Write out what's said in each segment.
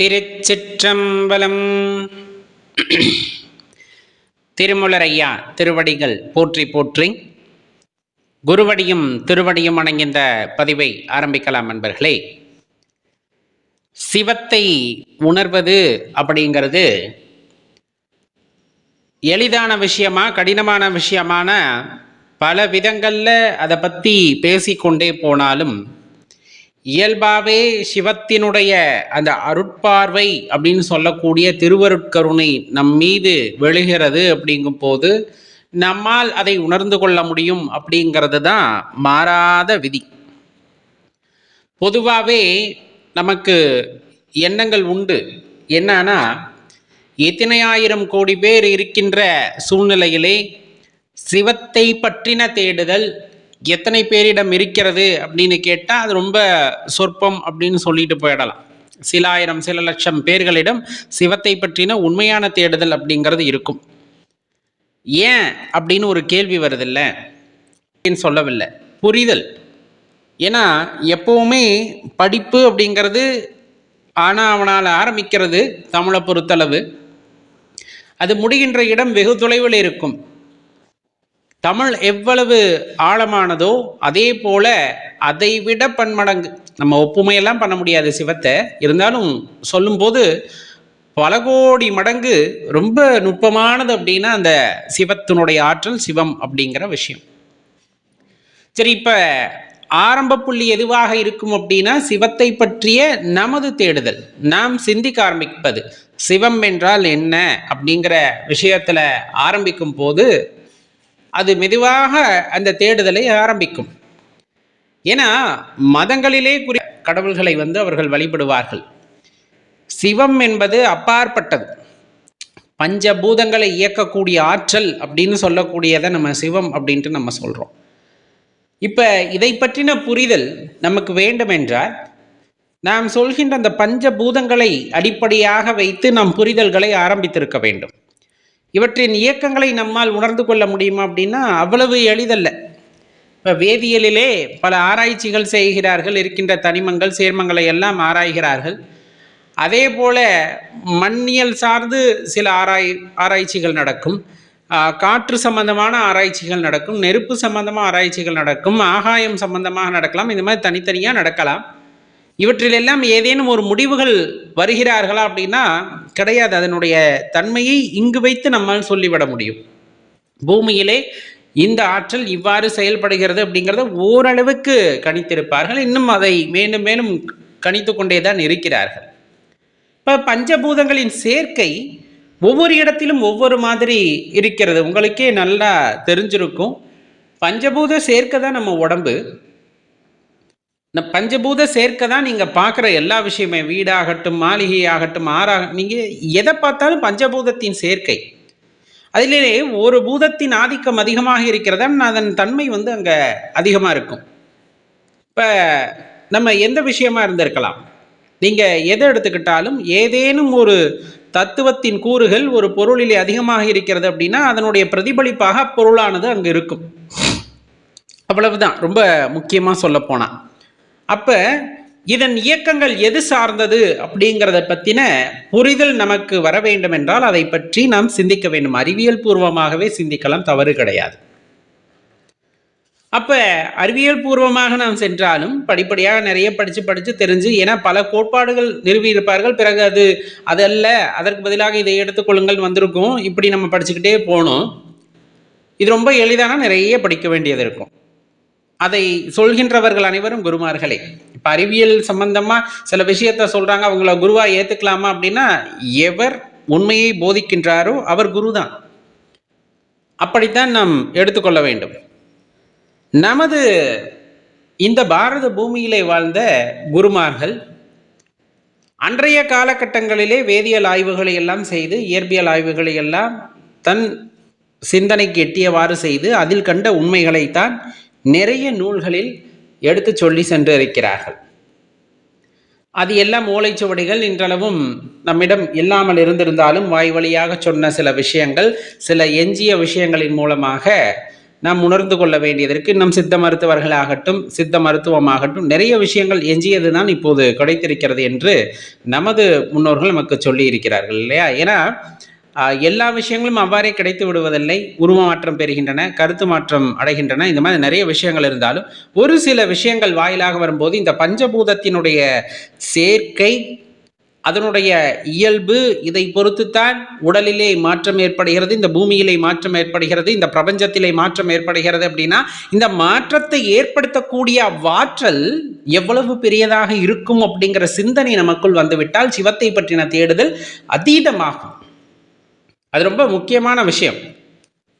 திருச்சிற்றம்பலம். திருமுலரையா திருவடிகள் போற்றி போற்றி. குருவடியும் திருவடியும் அணங்கின்ற பதிவை ஆரம்பிக்கலாம் நண்பர்களே. சிவத்தை உணர்வது அப்படிங்கிறது எளிதான விஷயமா கடினமான விஷயமான பல விதங்களில் அதை பற்றி பேசிக்கொண்டே போனாலும் இயல்பாகவே சிவத்தினுடைய அந்த அருட்பார்வை அப்படின்னு சொல்லக்கூடிய திருவருட்கருணை நம் மீது விழுகிறது அப்படிங்கும் போது நம்மால் அதை உணர்ந்து கொள்ள முடியும் அப்படிங்கிறது தான் மாறாத விதி. பொதுவாகவே நமக்கு எண்ணங்கள் உண்டு. என்னன்னா எத்தனை ஆயிரம் கோடி பேர் இருக்கின்ற சூழ்நிலையிலே சிவத்தை பற்றின தேடுதல் எத்தனை பேரிடம் இருக்கிறது அப்படின்னு கேட்டால் அது ரொம்ப சொற்பம் அப்படின்னு சொல்லிட்டு போயிடலாம். சில ஆயிரம் சில லட்சம் பேர்களிடம் சிவத்தை பற்றின உண்மையான தேடுதல் அப்படிங்கிறது இருக்கும். ஏன் அப்படின்னு ஒரு கேள்வி வருதில்ல. அப்படின்னு சொல்லவில்லை? புரிதல். ஏன்னா எப்பவுமே படிப்பு அப்படிங்கிறது ஆனால் அவனால் ஆரம்பிக்கிறது தமிழை பொறுத்தளவு. அது முடிகின்ற இடம் வெகு தொலைவில் இருக்கும். தமிழ் எவ்வளவு ஆழமானதோ அதே போல அதை விட பன்மடங்கு. நம்ம ஒப்புமையெல்லாம் பண்ண முடியாது சிவத்தை. இருந்தாலும் சொல்லும்போது பல கோடி மடங்கு ரொம்ப நுட்பமானது அப்படின்னா அந்த சிவத்தினுடைய ஆற்றல் சிவம் அப்படிங்கிற விஷயம். சரி இப்போ ஆரம்ப புள்ளி எதுவாக இருக்கும் அப்படின்னா சிவத்தை பற்றிய நமது தேடுதல். நாம் சிந்திக்க ஆரம்பிப்பது. சிவம் என்றால் என்ன அப்படிங்கிற விஷயத்தில் ஆரம்பிக்கும் போது அது மெதுவாக அந்த தேடுதலை ஆரம்பிக்கும். ஏன்னா மதங்களிலே குறி கடவுள்களை வந்து அவர்கள் வழிபடுவார்கள். சிவம் என்பது அப்பாற்பட்டது. பஞ்சபூதங்களை இயக்கக்கூடிய ஆற்றல் அப்படின்னு சொல்லக்கூடியதை நம்ம சிவம் அப்படின்ட்டு நம்ம சொல்கிறோம் இப்போ இதை பற்றின புரிதல் நமக்கு வேண்டும் என்றால் நாம் சொல்கின்ற அந்த பஞ்சபூதங்களை அடிப்படையாக வைத்து நாம் புரிதல்களை ஆரம்பித்திருக்க வேண்டும். இவற்றின் இயக்கங்களை நம்மால் உணர்ந்து கொள்ள முடியுமா அப்படின்னா அவ்வளவு எளிதல்ல. இப்போ வேதியியலிலே பல ஆராய்ச்சிகள் செய்கிறார்கள் இருக்கின்ற தனிமங்கள் சேர்மங்களை எல்லாம் ஆராய்கிறார்கள். அதே போல மண்ணியல் சார்ந்து சில ஆராய் ஆராய்ச்சிகள் நடக்கும். காற்று சம்பந்தமான ஆராய்ச்சிகள் நடக்கும் நெருப்பு சம்பந்தமாக ஆராய்ச்சிகள் நடக்கும் ஆகாயம் சம்பந்தமாக நடக்கலாம் இந்த மாதிரி தனித்தனியாக நடக்கலாம். இவற்றிலெல்லாம் ஏதேனும் ஒரு முடிவுகள் வருகிறார்களா அப்படின்னா கிடையாது. அதனுடைய தன்மையை இங்கு வைத்து நம்மால் சொல்லிவிட முடியும். பூமியிலே இந்த ஆற்றல் இவ்வாறு செயல்படுகிறது அப்படிங்கிறத ஓரளவுக்கு கணித்திருப்பார்கள். இன்னும் அதை மேலும் மேலும் கணித்து கொண்டே தான் இருக்கிறார்கள். இப்போ பஞ்சபூதங்களின் சேர்க்கை ஒவ்வொரு இடத்திலும் ஒவ்வொரு மாதிரி இருக்கிறது. உங்களுக்கே நல்லா தெரிஞ்சிருக்கும். பஞ்சபூத சேர்க்கை தான் நம்ம உடம்பு. இந்த பஞ்சபூத சேர்க்கை தான் நீங்கள் பார்க்குற எல்லா விஷயமே வீடாகட்டும் மாளிகை ஆகட்டும் ஆறாக நீங்கள் எதை பார்த்தாலும் பஞ்சபூதத்தின் சேர்க்கை. அதிலே ஒரு பூதத்தின் ஆதிக்கம் அதிகமாக இருக்கிறதா? அதன் தன்மை வந்து அங்கே அதிகமாக இருக்கும். இப்போ நம்ம எந்த விஷயமா இருந்திருக்கலாம்? நீங்கள் எதை எடுத்துக்கிட்டாலும் ஏதேனும் ஒரு தத்துவத்தின் கூறுகள் ஒரு பொருளிலே அதிகமாக இருக்கிறது அப்படின்னா அதனுடைய பிரதிபலிப்பாக பொருளானது அங்கே இருக்கும். அவ்வளவுதான். ரொம்ப முக்கியமாக சொல்லப்போனால் அப்போ இதன் இயக்கங்கள் எது சார்ந்தது அப்படிங்கிறத பற்றின புரிதல் நமக்கு வர வேண்டும் என்றால் அதை பற்றி நாம் சிந்திக்க வேண்டும். அறிவியல் பூர்வமாகவே சிந்திக்கலாம் தவறு கிடையாது. அப்போ அறிவியல் பூர்வமாக நாம் சென்றாலும் படிப்படியாக நிறைய படித்து படித்து தெரிஞ்சு ஏன்னா பல கோட்பாடுகள் நிறுவியிருப்பார்கள். பிறகு அது அதல்ல அதற்கு பதிலாக இதை எடுத்துக்கொள்ளுங்கள் வந்திருக்கும். இப்படி நம்ம படிச்சுக்கிட்டே போகணும் இது ரொம்ப எளிதான? நிறைய படிக்க வேண்டியது இருக்கும். அதை சொல்கின்றவர்கள் அனைவரும் குருமார்களே. இப்போ அறிவியல் சம்பந்தமாக சில விஷயத்த சொல்கிறாங்க அவங்கள குருவாக ஏற்றுக்கலாமா அப்படின்னா எவர் உண்மையை போதிக்கின்றாரோ அவர் குரு தான் அப்படித்தான் நாம் எடுத்துக்கொள்ள வேண்டும். நமது இந்த பாரத பூமியிலே வாழ்ந்த குருமார்கள் அன்றைய காலகட்டங்களிலே வேதியியல் ஆய்வுகளை எல்லாம் செய்து இயற்பியல் ஆய்வுகளை எல்லாம் தன் சிந்தனைக்கு எட்டியவாறு செய்து அதில் கண்ட உண்மைகளைத்தான் நிறைய நூல்களில் எடுத்து சொல்லி சென்று இருக்கிறார்கள் அது எல்லாம் ஓலைச்சுவடிகள் இன்றளவும் நம்மிடம் இல்லாமல் இருந்திருந்தாலும் வாய் வழியாக சொன்ன சில விஷயங்கள் சில எஞ்சிய விஷயங்களின் மூலமாக நாம் உணர்ந்து கொள்ள வேண்டியதற்கு நம் சித்த மருத்துவர்களாகட்டும் சித்த மருத்துவமாகட்டும் நிறைய விஷயங்கள் எஞ்சியது தான் இப்போது கிடைத்திருக்கிறது என்று நமது முன்னோர்கள் நமக்கு சொல்லி இருக்கிறார்கள் இல்லையா? ஏன்னா எல்லா விஷயங்களும் அவ்வாறே கிடைத்து விடுவதில்லை. உருவ மாற்றம் பெறுகின்றன கருத்து மாற்றம் அடைகின்றன. இந்த மாதிரி நிறைய விஷயங்கள் இருந்தாலும் ஒரு சில விஷயங்கள் வாயிலாக வரும்போது இந்த பஞ்சபூதத்தினுடைய சேர்க்கை அதனுடைய இயல்பு இதை பொறுத்துத்தான் உடலிலே மாற்றம் ஏற்படுகிறது இந்த பூமியிலே மாற்றம் ஏற்படுகிறது இந்த பிரபஞ்சத்திலே மாற்றம் ஏற்படுகிறது அப்படின்னா இந்த மாற்றத்தை ஏற்படுத்தக்கூடிய அவ்வாற்றல் எவ்வளவு பெரியதாக இருக்கும் அப்படிங்கிற சிந்தனை நமக்குள் வந்துவிட்டால் சிவத்தை பற்றின தேடுதல் அதீதமாகும். அது ரொம்ப முக்கியமான விஷயம்.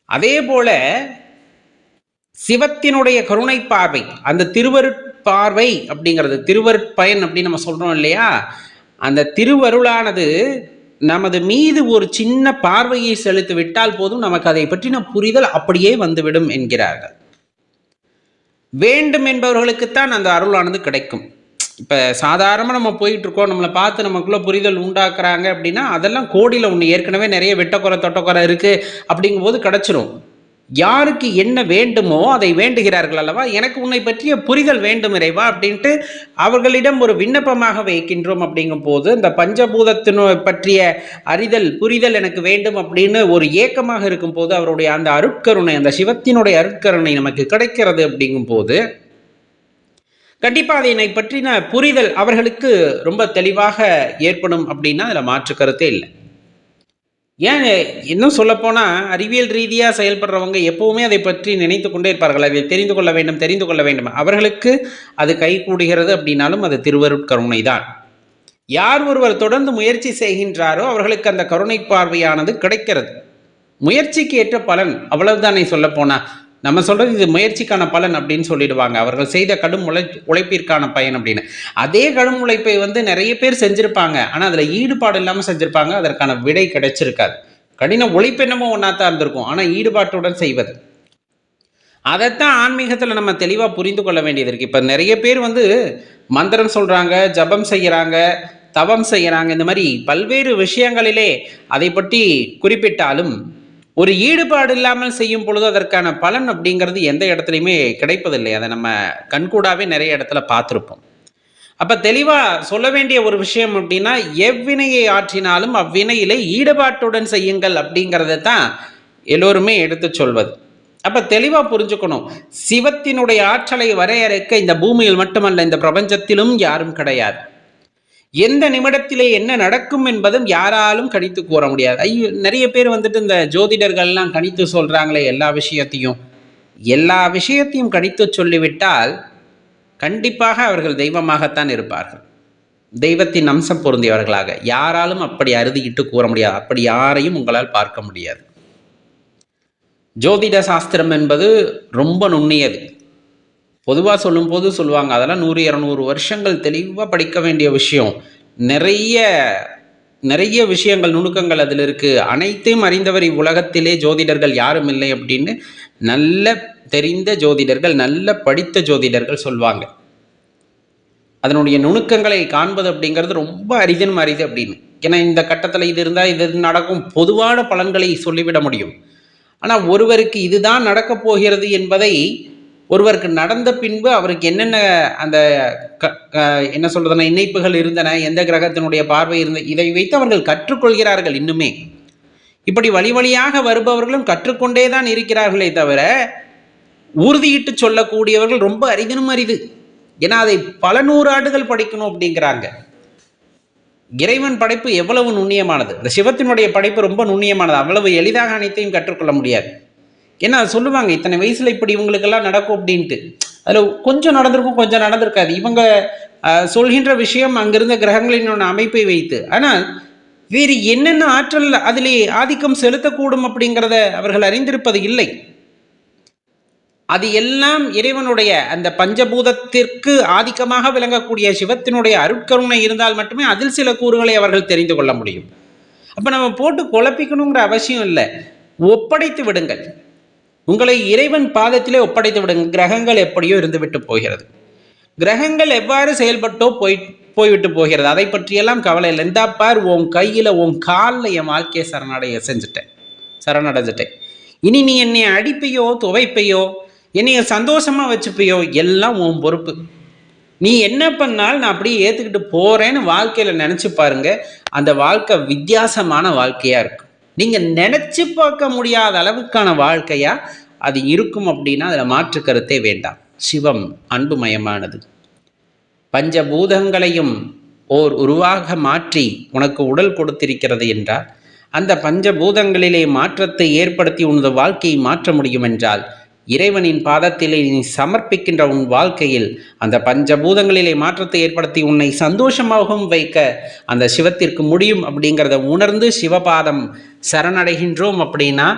அதே போல சிவத்தினுடைய கருணை பார்வை அந்த திருவருட்பார்வை அப்படிங்கிறது திருவருட்பயன் அப்படின்னு நம்ம சொல்றோம் இல்லையா? அந்த திருவருளானது நமது மீது ஒரு சின்ன பார்வையை செலுத்தி விட்டால் போதும் நமக்கு அதை பற்றின புரிதல் அப்படியே வந்துவிடும் என்கிறார்கள். வேண்டும் என்பவர்களுக்குத்தான் அந்த அருளானது கிடைக்கும். இப்போ சாதாரணமாக நம்ம போயிட்டுருக்கோம் நம்மளை பார்த்து நமக்குள்ளே புரிதல் உண்டாக்குறாங்க அப்படின்னா அதெல்லாம் கோடியில் ஒன்று ஏற்கனவே நிறைய வெட்டக்குறை தொட்டக்குறை இருக்குது அப்படிங்கும்போது கிடச்சிரும். யாருக்கு என்ன வேண்டுமோ அதை வேண்டுகிறார்கள் அல்லவா? எனக்கு உன்னை பற்றிய புரிதல் வேண்டும் இறைவா அப்படின்ட்டு அவர்களிடம் ஒரு விண்ணப்பமாக வைக்கின்றோம் அப்படிங்கும் போது இந்த பஞ்சபூதத்தினோ பற்றிய அறிதல் புரிதல் எனக்கு வேண்டும் அப்படின்னு ஒரு ஏக்கமாக இருக்கும் போது அவருடைய அந்த அருட்கருணை அந்த சிவத்தினுடைய அருட்கருணை நமக்கு கிடைக்கிறது அப்படிங்கும் போது கண்டிப்பாக அதனை என்னை பற்றின புரிதல் அவர்களுக்கு ரொம்ப தெளிவாக ஏற்படும் அப்படின்னா அதில் மாற்று கருத்தே இல்லை. ஏன் இன்னும் சொல்லப்போனால் அறிவியல் ரீதியாக செயல்படுறவங்க எப்பவுமே அதை பற்றி நினைத்து கொண்டே இருப்பார்கள். அதை தெரிந்து கொள்ள வேண்டும் தெரிந்து கொள்ள வேண்டும். அவர்களுக்கு அது கைகூடுகிறது அப்படின்னாலும் அது திருவருட்கருணை தான். யார் ஒருவர் தொடர்ந்து முயற்சி செய்கின்றாரோ அவர்களுக்கு அந்த கருணை பார்வையானது கிடைக்கிறது. முயற்சிக்கு ஏற்ற பலன் அவ்வளவுதானே சொல்லப்போனால் நம்ம சொல்றது இது முயற்சிக்கான பலன் அப்படின்னு சொல்லிடுவாங்க. அவர்கள் செய்த கடும் உழை உழைப்பிற்கான பயன் அப்படின்னு. அதே கடும் உழைப்பை வந்து நிறைய பேர் செஞ்சிருப்பாங்க. ஆனால் அதில் ஈடுபாடு இல்லாமல் செஞ்சிருப்பாங்க. அதற்கான விடை கிடைச்சிருக்காது. கடின உழைப்பு என்னமோ ஒன்றா தான் இருந்திருக்கும். ஆனால் ஈடுபாட்டுடன் செய்வது. அதைத்தான் ஆன்மீகத்தில் நம்ம தெளிவாக புரிந்து கொள்ள வேண்டியது இருக்குது இப்போ நிறைய பேர் வந்து மந்திரம் சொல்கிறாங்க ஜபம் செய்கிறாங்க தவம் செய்கிறாங்க இந்த மாதிரி பல்வேறு விஷயங்களிலே அதை பற்றி குறிப்பிட்டாலும் ஒரு ஈடுபாடு இல்லாமல் செய்யும் பொழுது அதற்கான பலன் அப்படிங்கிறது எந்த இடத்துலையுமே கிடைப்பதில்லை. அதை நம்ம கண்கூடாவே நிறைய இடத்துல பார்த்துருப்போம். அப்ப தெளிவா சொல்ல வேண்டிய ஒரு விஷயம் அப்படின்னா எவ்வினையை ஆற்றினாலும் அவ்வினையிலே ஈடுபாட்டுடன் செய்யுங்கள் அப்படிங்கிறத தான் எல்லோருமே எடுத்து சொல்வது. அப்ப தெளிவா புரிஞ்சுக்கணும். சிவத்தினுடைய ஆற்றலை வரையறுக்க இந்த பூமியில் மட்டுமல்ல இந்த பிரபஞ்சத்திலும் யாரும் கிடையாது. எந்த நிமிடத்திலே என்ன நடக்கும் என்பதும் யாராலும் கணித்து கூற முடியாது. ஐயோ நிறைய பேர் வந்துட்டு இந்த ஜோதிடர்கள்லாம் கணித்து சொல்றாங்களே எல்லா விஷயத்தையும். எல்லா விஷயத்தையும் கணித்து சொல்லிவிட்டால் கண்டிப்பாக அவர்கள் தெய்வமாகத்தான் இருப்பார்கள். தெய்வத்தின் அம்சம் பொருந்தியவர்களாக. யாராலும் அப்படி அறுதியிட்டு கூற முடியாது. அப்படி யாரையும் உங்களால் பார்க்க முடியாது. ஜோதிட சாஸ்திரம் என்பது ரொம்ப நுண்ணியது. பொதுவாக சொல்லும்போது சொல்லுவாங்க அதெல்லாம் நூறு இரநூறு வருஷங்கள் தெளிவாக படிக்க வேண்டிய விஷயம். நிறைய நிறைய விஷயங்கள் நுணுக்கங்கள் அதில் இருக்குது அனைத்தையும் அறிந்தவர் இவ்வுலகத்திலே ஜோதிடர்கள் யாரும் இல்லை அப்படின்னு நல்ல தெரிந்த ஜோதிடர்கள் நல்ல படித்த ஜோதிடர்கள் சொல்வாங்க. அதனுடைய நுணுக்கங்களை காண்பது அப்படிங்கிறது ரொம்ப அரிதன் அரிது அப்படின்னு. ஏன்னா இந்த கட்டத்தில் இது இருந்தால் இது நடக்கும். பொதுவான பலன்களை சொல்லிவிட முடியும். ஆனால் ஒருவருக்கு இதுதான் நடக்கப் போகிறது என்பதை ஒருவருக்கு நடந்த பின்பு அவருக்கு என்னென்ன அந்த க- என்ன சொல்றதுன்னா இணைப்புகள் இருந்தன எந்த கிரகத்தினுடைய பார்வை இருந்த இதை வைத்து அவர்கள் கற்றுக்கொள்கிறார்கள் இன்னுமே. இப்படி வழி வழியாக வருபவர்களும் கற்றுக்கொண்டே தான் இருக்கிறார்களே தவிர உறுதியிட்டு சொல்லக்கூடியவர்கள் ரொம்ப அரிதினும் அரிது. ஏன்னா அதை பல நூறு ஆண்டுகள் படிக்கணும் அப்படிங்கிறாங்க. இறைவன் படைப்பு எவ்வளவு நுண்ணியமானது? இந்த சிவத்தினுடைய படைப்பு ரொம்ப நுண்ணியமானது. அவ்வளவு எளிதாக அனைத்தையும் கற்றுக்கொள்ள முடியாது. ஏன்னா சொல்லுவாங்க இத்தனை வயசுல இப்படி இவங்களுக்கெல்லாம் நடக்கும் அப்படின்ட்டு. அதில் கொஞ்சம் நடந்திருக்கும் கொஞ்சம் நடந்திருக்காது. இவங்க சொல்கின்ற விஷயம் அங்கிருந்த கிரகங்களின் அமைப்பை வைத்து. ஆனால் வேறு என்னென்ன ஆற்றல் அதிலே ஆதிக்கம் செலுத்தக்கூடும் அப்படிங்கிறத அவர்கள் அறிந்திருப்பது இல்லை. அது எல்லாம் இறைவனுடைய அந்த பஞ்சபூதத்திற்கு ஆதிக்கமாக விளங்கக்கூடிய சிவத்தினுடைய அருட்கருணை இருந்தால் மட்டுமே அதில் சில கூறுகளை அவர்கள் தெரிந்து கொள்ள முடியும். அப்போ நம்ம போட்டு குழப்பிக்கணுங்கிற அவசியம் இல்லை. ஒப்படைத்து விடுங்கள். உங்களை இறைவன் பாதத்திலே ஒப்படைத்து விடுங்கள் கிரகங்கள் எப்படியோ இருந்துவிட்டு போகிறது. கிரகங்கள் எவ்வாறு செயல்பட்டோ போய் போய்விட்டு போகிறது. அதை பற்றியெல்லாம் கவலை இல்லை. இந்தா பார் உன் கையில் உன் காலில் என் வாழ்க்கையை சரணடைய செஞ்சுட்டேன். சரணடைஞ்சிட்டேன். இனி நீ என்னை அடிப்பையோ துவைப்பையோ என்னைய சந்தோஷமாக வச்சுப்பையோ எல்லாம் உன் பொறுப்பு. நீ என்ன பண்ணாலும் நான் அப்படியே ஏற்றுக்கிட்டு போகிறேன்னு வாழ்க்கையில் நினச்சி பாருங்க. அந்த வாழ்க்கை வித்தியாசமான வாழ்க்கையாக இருக்கும். நீங்கள் நினச்சி பார்க்க முடியாத அளவுக்கான வாழ்க்கையாக அது இருக்கும் அப்படின்னா அதில் மாற்று கருத்தே வேண்டாம். சிவம் அன்புமயமானது. பஞ்சபூதங்களையும் ஓர் உருவாக மாற்றி உனக்கு உடல் கொடுத்திருக்கிறது என்றால் அந்த பஞ்சபூதங்களிலே மாற்றத்தை ஏற்படுத்தி உனது வாழ்க்கையை மாற்ற முடியும் என்றால் இறைவனின் பாதத்திலே நீ சமர்ப்பிக்கின்ற உன் வாழ்க்கையில் அந்த பஞ்சபூதங்களிலே மாற்றத்தை ஏற்படுத்தி உன்னை சந்தோஷமாகவும் வைக்க அந்த சிவத்திற்கு முடியும் அப்படிங்கிறத உணர்ந்து சிவபாதம் சரணடைகின்றோம் அப்படின்னா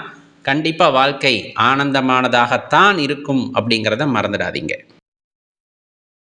கண்டிப்பாக வாழ்க்கை ஆனந்தமானதாகத்தான் இருக்கும் அப்படிங்கிறத மறந்துடாதீங்க.